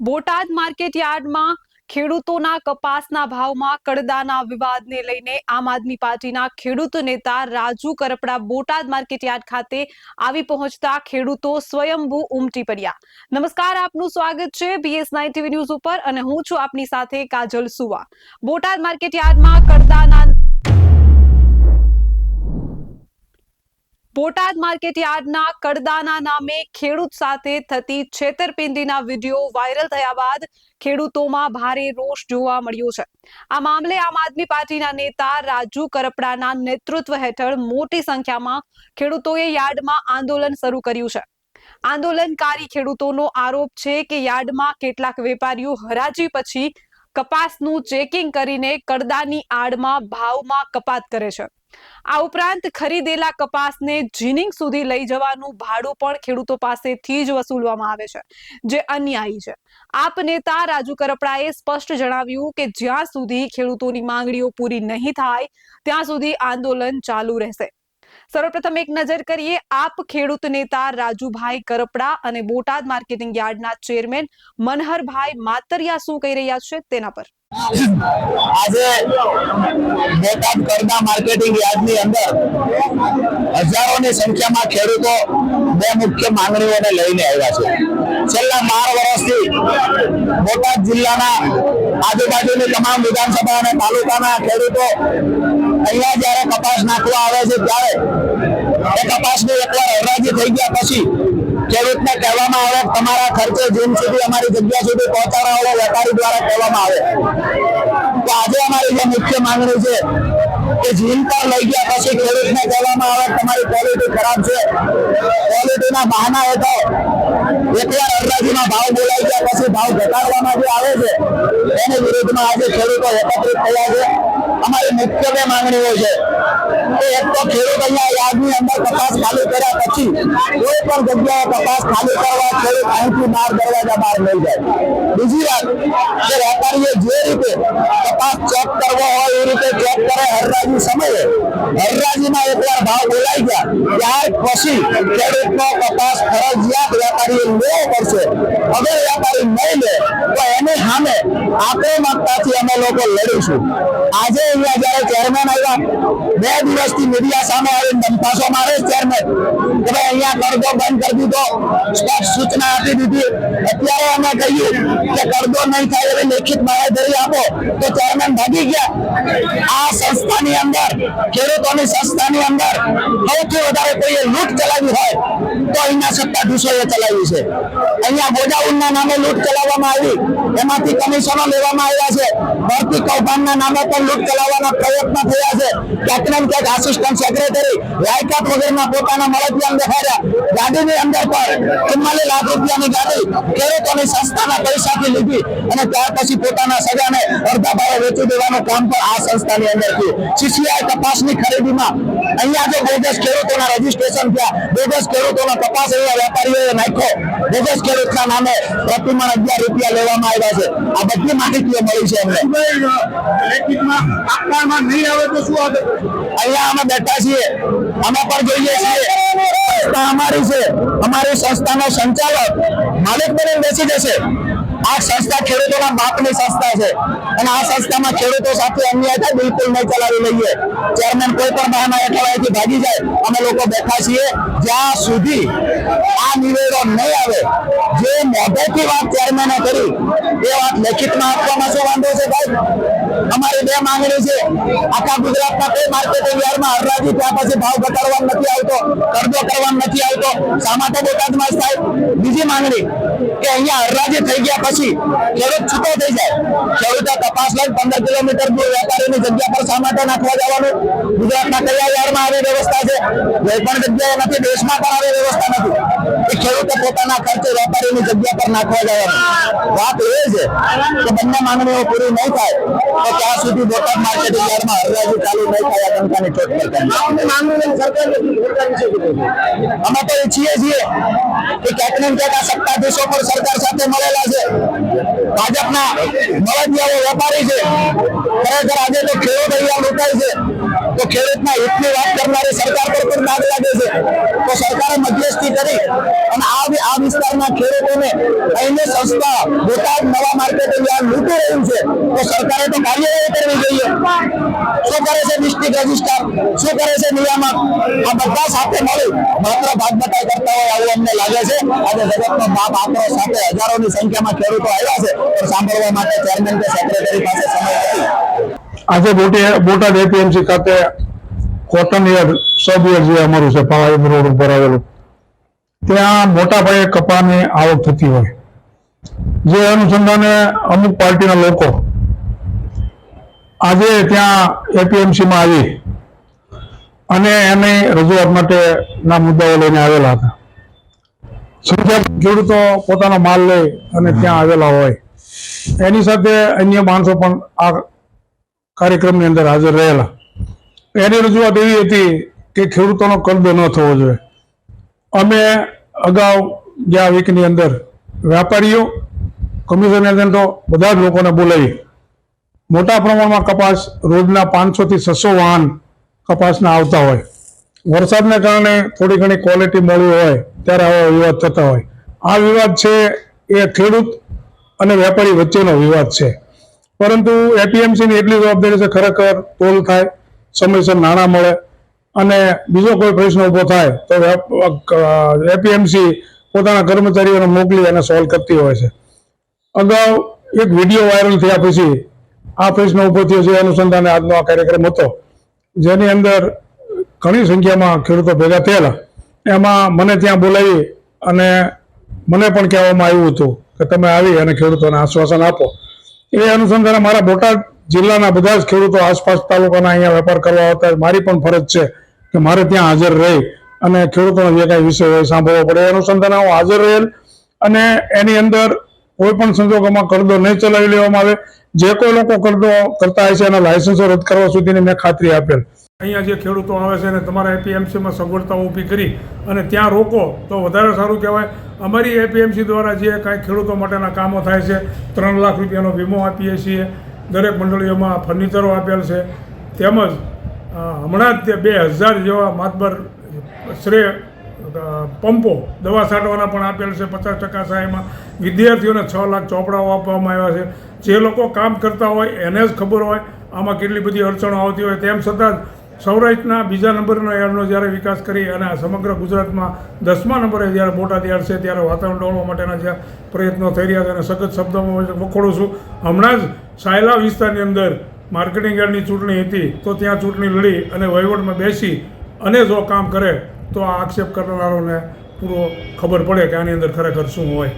Botad market યાર્ડમાં ખેડૂતોના કપાસના ભાવમાં કડદાના વિવાદને લઈને આમ આદમી પાર્ટીના ખેડૂત નેતા રાજુ કરપડા બોટાદ માર્કેટ યાર્ડ ખાતે આવી પહોંચતા ખેડૂતો સ્વયંભૂ ઉમટી પડ્યા. નમસ્કાર, આપનું સ્વાગત છે બીએસ નાઇન ટીવી ન્યૂઝ ઉપર અને હું છું આપની સાથે કાજલ સુવા. બોટાદ માર્કેટ યાર્ડમાં કડદાના બોટાદ માર્કેટ યાર્ડના કડદાના નામે ખેડૂત સાથે થતી છેતરપિંડીના વીડિયો વાયરલ થયા બાદ ખેડૂતોમાં ભારે રોષ જોવા મળ્યો છે. આ મામલે આમ આદમી પાર્ટીના નેતા રાજુ કરપડાના નેતૃત્વ હેઠળ મોટી સંખ્યામાં ખેડૂતોએ યાર્ડમાં આંદોલન શરૂ કર્યું છે. આંદોલનકારી ખેડૂતોનો આરોપ છે કે યાર્ડમાં કેટલાક વેપારીઓ હરાજી પછી કપાસનું ચેકિંગ કરીને કડદાની આડમાં ભાવમાં કપાત કરે છે. આ ઉપરાંત ખરીદેલા કપાસને જીનિંગ સુધી લઈ જવાનું ભાડું પણ ખેડૂતો પાસેથી જ વસૂલવામાં આવે છે, જે અન્યાયી છે. આપ નેતા રાજુ કરપડાએ સ્પષ્ટ જણાવ્યું કે જ્યાં સુધી ખેડૂતોની માંગણીઓ પૂરી નહીં થાય, ત્યાં સુધી આંદોલન ચાલુ રહેશે. સર્વપ્રથમ એક નજર કરીએ, આપ ખેડૂત નેતા રાજુભાઈ કરપડા અને બોટાદ માર્કેટિંગ યાર્ડના ચેરમેન મનહરભાઈ માતરિયા શું કહી રહ્યા છે તેના પર? આજે બોટાદ કરડા માર્કેટિંગ યાર્ડની અંદર હજારોની સંખ્યામાં ખેડૂતો બે મુખ્ય માંગણીઓને લઈને આવ્યા છે. છેલ્લા બાર વર્ષથી બોટાદ જિલ્લાના આજુબાજુની તમામ વિધાનસભા અને તાલુકાના ખેડૂતો અહીંયા જ્યારે કપાસ નાખવા આવે છે ત્યારે એ કપાસની એકવાર હરાજી થઈ ગયા પછી ખેડૂતને કહેવામાં આવે તમારા ખર્ચે જીમ સુધી અમારી જગ્યા સુધી પહોંચાડવા વેપારી દ્વારા કહેવામાં આવે. તો આજે અમારી જે મુખ્ય માંગણી છે કે જીમ પર લઈ ગયા પછી ખેડૂતને કહેવામાં આવે તમારી ક્વોલિટી ખરાબ છે. ક્વોલિટીના બહાના હેઠળ એકવાર હરાજીમાં ભાવ બોલાઈ ગયા, પછી ભાવ ઘટાડવામાં જે આવે છે, એની વિરુદ્ધમાં આજે ખેડૂતો એકત્રિત થયા છે. અમારી મુખ્ય બે માંગણીઓ છે. કે એક તો ખેડૂત અહીંયા યાર્ડની અંદર કપાસ ખાલી કર્યા પછી કોઈ પણ જગ્યાએ કપાસ ખાલી કરવા ખેડૂત અહીંથી બહાર દરવાજા બહાર લઈ જાય. બીજી વાત કે વેપારીએ જે રીતે કપાસ ચેક કરવો હોય એ રીતે ચેક કરે હરરાજી સમયે. હરરાજીમાં એકવાર ભાવ બોલાઈ ગયા. ત્યાર પછી ખેડૂતનો કપાસ ફરજિયાત વેપારીએ લેવો પડશે અગર વેપારી નહીં લે, તો એની સામે આક્રમકતાથી અમે લોકો લડીશું. આજે અહીંયા જયારે ચેરમેન આવ્યા, બે દિવસથી મીડિયા સામે આવીને દંપાસો મારે ચેરમેન કે ભાઈ અહીંયા કરદો બંધ કરી દીધો સૂચના આપી દીધી. અત્યારે અમે કહીએ કે કરદો નહીં થાય એવી લેખિત બાહેધરી આપો, તો ચેરમેન ભાગી ગયા. આ સંસ્થાની અંદર, ખેડૂતોની સંસ્થાની અંદર સૌથી વધારે કોઈએ લૂંટ ચલાવી હોય, તો અહીંના સત્તાધીશોએ ચલાવી છે. અહીંયા ગોડાઉનના નામે લૂંટ ચલાવવામાં આવી. એમાંથી કમિશનો લેવામાં આવ્યા છે. ભરતી કૌભાંડના નામે પણ લૂંટ ચલાવવાના પ્રયત્ન થયા છે. ક્યાંક ને ક્યાંક આસિસ્ટન્ટ સેક્રેટરી લાયકાત વગરના પોતાના મળતિયાન દેખાડ્યા ગાડીની અંદર પણ ચુમ્માલીસ લાખ રૂપિયાની ગાડી ખેડૂતોની સંસ્થાના પૈસાથી લીધી અને ત્યાર પછી પોતાના સગાને અડધા ભાવે વેચી દેવાનું કામ પણ આ સંસ્થાની અંદર થયું. સીસીઆઈ તપાસની ખરીદીમાં અહીંયા જો બોગસ ખેડૂતોના રજીસ્ટ્રેશન થયા, બોગસ ખેડૂતોના તપાસ અહીંયા વેપારીઓએ નાખ્યો. બોગસ ખેડૂતના નામે પ્રતિમણ અગિયાર રૂપિયા લેવામાં આવ્યા છે. આ બધી માહિતીઓ મળી છે અમને અહીંયા અમે બેઠા છીએ. અમે પણ જોઈએ છીએ. અમારી છે. અમારી સંસ્થાનો સંચાલક માલિક બની બેસી જશે. આ સંસ્થા ખેડૂતોના બાપની સંસ્થા છે. અને આ સંસ્થામાં ખેડૂતો સાથે અન્યાય થાય, બિલકુલ નહીં ચલાવી લઈએ. ચેરમેન કોઈ પણ બહાના હેઠળ ભાગી જાય, અમે લોકો બેઠા છીએ. જ્યાં સુધી આ નિવેડો નહીં આવે, જે મોઢેથી વાત ચેરમેને કરી, એ વાત લેખિતમાં આપવામાં શું વાંધો છે ભાઈ? અમારી બે માંગણી છે. આખા ગુજરાતમાં કઈ માર્કેટિંગ યાર્ડમાં હરરાજી ત્યાં પછી ભાવ ઘટાડવાનો નથી આવતો કરજો કરવાનો નથી આવતો. શા માટે બોટાદમાં સાહેબ બીજી માંગણી કે અહીંયા હરરાજી થઈ ગયા પછી ખેડૂત છૂટો થઈ જાય. ખેડૂતે કપાસ લઈને પંદર કિલોમીટર દૂર વેપારીની જગ્યા પર શા માટે નાખવા જવાનું. ગુજરાતના કયા યાર્ડમાં આવી વ્યવસ્થા છે? કોઈ પણ જગ્યાએ નથી, દેશમાં પણ આવી વ્યવસ્થા નથી. એ પોતાના ખર્ચે વેપારીની જગ્યા પર નાખવા જવાનું. વાત એ છે કે બંને માંગણીઓ પૂરી નહીં થાય તો ત્યાં સુધી બોટાદ માર્કેટ યાર્ડમાં હરરાજી ચાલુ નહીં થાય આ જનતાની ચોટ અમે તો ઈચ્છીએ છીએ કે ક્યાંક ને ક્યાંક આ સત્તાધીશો પણ સરકાર સાથે મળેલા છે. ભાજપના મળદિયાઓ વેપારી છે. ખરેખર આજે તો ખેડૂત અહીંયા લૂંટાય છે. તો ખેડૂતના હિતની વાત કરનારી સરકાર પર પણ દાગ લાગે છે. તો સરકારે મધ્યસ્થી કરી અને આ આ વિસ્તારના ખેડૂતોને અહીંને સસ્તા બોટાદ નવા માર્કેટ યાર્ડ લૂંટી રહ્યું છે, તો સરકારે તો કાર્યવાહી કરવી જોઈએ. શું કરે છે ડિસ્ટ્રિક્ટ રજિસ્ટ્રાર? શું કરે છે નિયામક? આ બધા સાથે મળી માત્ર ભાગબટાઈ કરતા હોય આવું અમને લાગે છે. આજે જગતનો બાપ આંકડો સાથે હજારોની સંખ્યામાં ખેડૂતો આવ્યા છે, પણ સાંભળવા માટે ચેરમેન કે સેક્રેટરી પાસે સમય નથી. આજે બોટી બોટાદ એપીએમસી ખાતે કોટન યર સબ યર જે અમારું છે પાવાઈ રોડ ઉપર આવેલું. ત્યાં મોટા પાયે કપાની આવક થતી હોય. જે અનુસંધાને અમુક પાર્ટીના લોકો આજે ત્યાં એપીએમસીમાં આવી અને એની રજૂઆત માટે ના મુદ્દાઓ લઈને આવેલા હતા. સંખ્યા ખેડૂતો પોતાનો માલ લઈ અને ત્યાં આવેલા હોય. એની સાથે અન્ય માણસો પણ આ કાર્યક્રમની અંદર હાજર રહેલા. એની રજૂઆત એવી હતી કે ખેડૂતોનો કરદો ન થવો જોઈએ. અમે અગાઉ ગયા વીકની અંદર વેપારીઓ કમિશન એજન્ટો બધા જ લોકોને બોલાવી. મોટા પ્રમાણમાં કપાસ રોજના પાંચસોથી છસો વાહન કપાસના આવતા હોય. વરસાદને કારણે થોડી ઘણી ક્વોલિટી મળી હોય, ત્યારે આવા વિવાદ થતા હોય. આ વિવાદ છે એ ખેડૂત અને વેપારી વચ્ચેનો વિવાદ છે. પરંતુ એપીએમસીની એટલી જવાબદારી છે, ખરેખર ટોલ થાય, સમયસર નાણાં મળે અને બીજો કોઈ પ્રશ્ન ઊભો થાય તો એપીએમસી પોતાના કર્મચારીઓને મોકલી અને સોલ્વ કરતી હોય છે. અગાઉ એક વીડિયો વાયરલ થયા પછી આ પ્રશ્ન ઊભો થયો છે અનુસંધાને આજનો આ કાર્યક્રમ હતો. જેની અંદર ઘણી સંખ્યામાં ખેડૂતો ભેગા થયેલા. એમાં મને ત્યાં બોલાવી અને મને પણ કહેવામાં આવ્યું હતું કે તમે આવી અને ખેડૂતોને આશ્વાસન આપો. એ અનુસંધાને મારા બોટાદ જિલ્લાના બધા જ ખેડૂતો આસપાસ તાલુકાના અહીંયા વેપાર કરવા આવતા મારી પણ ફરજ છે કે મારે ત્યાં હાજર રહી અને ખેડૂતોનો જે કાંઈ વિષય હોય સાંભળવો પડે. અનુસંધાને હું હાજર રહેલ અને એની અંદર કોઈ પણ સંજોગોમાં કરદો નહીં ચલાવી લેવામાં આવે. જે કોઈ લોકો કરદો કરતા હોય છે એના લાયસન્સો રદ કરવા સુધીની મેં ખાતરી આપેલ. અહીંયા જે ખેડૂતો આવે છે અને તમારા એપીએમસીમાં સગવડતાઓ ઊભી કરી અને ત્યાં રોકો તો વધારે સારું કહેવાય. અમારી એપીએમસી દ્વારા જે કાંઈ ખેડૂતો માટેના કામો થાય છે, ત્રણ લાખ રૂપિયાનો વીમો આપીએ છીએ. દરેક મંડળીઓમાં ફર્નિચરો આપેલ છે. તેમજ હમણાં જ તે બે હજાર જેવા માતબર શ્રેય પંપો દવા છાંટવાના પણ આપેલ છે પચાસ ટકા સહાયમાં. વિદ્યાર્થીઓને છ લાખ ચોપડાઓ આપવામાં આવ્યા છે. જે લોકો કામ કરતા હોય એને જ ખબર હોય આમાં કેટલી બધી અડચણો આવતી હોય. તેમ છતાં સૌરાષ્ટ્રના બીજા નંબરનો યાર્ડનો જ્યારે વિકાસ કરી અને સમગ્ર ગુજરાતમાં દસમા નંબરે જ્યારે બોટાદ યાર્ડ છે ત્યારે વાતાવરણ ડોળવા માટેના જે પ્રયત્નો થઈ રહ્યા છે અને સખત શબ્દોમાં વખોડું છું. હમણાં જ સાયલા વિસ્તારની અંદર માર્કેટિંગ યાર્ડની ચૂંટણી હતી, તો ત્યાં ચૂંટણી લડી અને વહીવટમાં બેસી અને જો કામ કરે, તો આ આક્ષેપ કરનારોને પૂરો ખબર પડે કે આની અંદર ખરેખર શું હોય.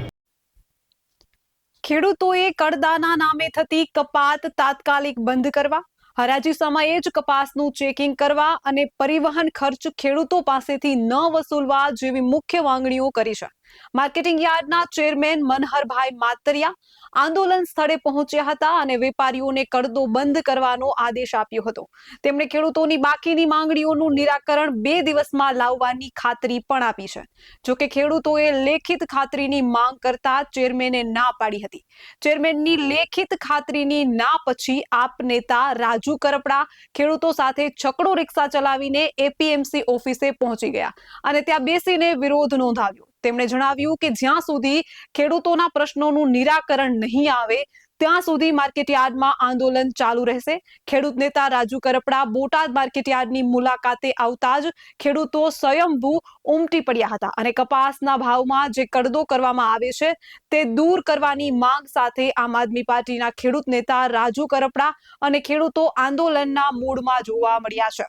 ખેડૂતોએ કડદાના નામે થતી કપાત તાત્કાલિક બંધ કરવા, હરાજી સમયે જ કપાસનું ચેકિંગ કરવા અને પરિવહન ખર્ચ ખેડૂતો પાસેથી ન વસૂલવા જેવી મુખ્ય માંગણીઓ કરી છે. માર્કેટિંગ યાર્ડના ચેરમેન મનહરભાઈ માતરિયા આંદોલન સ્થળે પહોંચ્યા હતા અને વેપારીઓને કડદો બંધ કરવાનો આદેશ આપ્યો હતો. તેમણે ખેડૂતોની બાકીની માંગણીઓનું નિરાકરણ બે દિવસમાં લાવવાની ખાતરી પણ આપી છે. જોકે ખેડૂતોએ લેખિત ખાતરીની માંગ કરતા ચેરમેને ના પાડી હતી. ચેરમેનની લેખિત ખાતરીની ના પછી આપ નેતા રાજુ કરપડા ખેડૂતો સાથે છકડો રિક્ષા ચલાવીને એપીએમસી ઓફિસે પહોંચી ગયા અને ત્યાં બેસીને વિરોધ નોંધાવ્યો. તેમણે જણાવ્યું કે જ્યાં સુધી ખેડૂતોના પ્રશ્નોનું નિરાકરણ નહીં આવે, ત્યાં સુધી માર્કેટયાર્ડમાં આંદોલન ચાલુ રહેશે. ખેડૂત નેતા રાજુ કરપડા બોટાદ માર્કેટયાર્ડની મુલાકાતે આવતા જ ખેડૂતો સ્વયંભૂ ઉમટી પડ્યા હતા અને કપાસના ભાવમાં જે કડદો કરવામાં આવે છે, તે દૂર કરવાની માંગ સાથે આમ આદમી પાર્ટીના ખેડૂત નેતા રાજુ કરપડા અને ખેડૂતો આંદોલનના મૂડમાં જોવા મળ્યા છે.